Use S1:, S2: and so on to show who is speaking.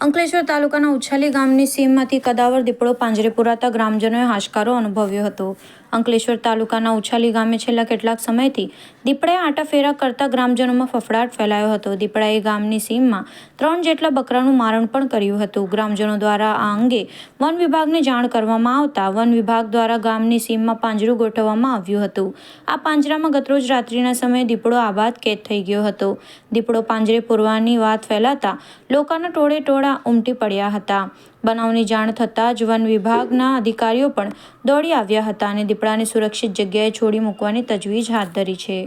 S1: અંકલેશ્વર તાલુકાના ઉછાલી ગામની સીમમાંથી કદાવર, દીપડો, પાંજરે પુરાતા ગ્રામજનોએ હાશકારો અનુભવ્યો હતો. અંકલેશ્વર તાલુકાના ઉછાલી ગામે છેલ્લા કેટલાક સમયથી દીપડાએ આંટાફેરા કરતા ગ્રામજનોમાં ફફડાટ ફેલાયો હતો. દીપડાએ ગામની સીમમાં ત્રણ જેટલા બકરાનું મારણ પણ કર્યું હતું. ગ્રામજનો દ્વારા આ અંગે વન વિભાગને જાણ કરવામાં આવતા વન વિભાગ દ્વારા ગામની સીમમાં પાંજરું ગોઠવવામાં આવ્યું હતું. આ પાંજરામાં ગતરોજ રાત્રિના સમયે દીપડો આબાદ કેદ થઈ ગયો હતો. દીપડો પાંજરે પૂરવાની વાત ફેલાતા લોકોના ટોળે ટોળા ઉમટી પડ્યા હતા. બનાવની જાણ થતાં જ વન વિભાગના અધિકારીઓ પણ દોડી આવ્યા હતા અને દીપડાને સુરક્ષિત જગ્યાએ છોડી મૂકવાની તજવીજ હાથ ધરી છે.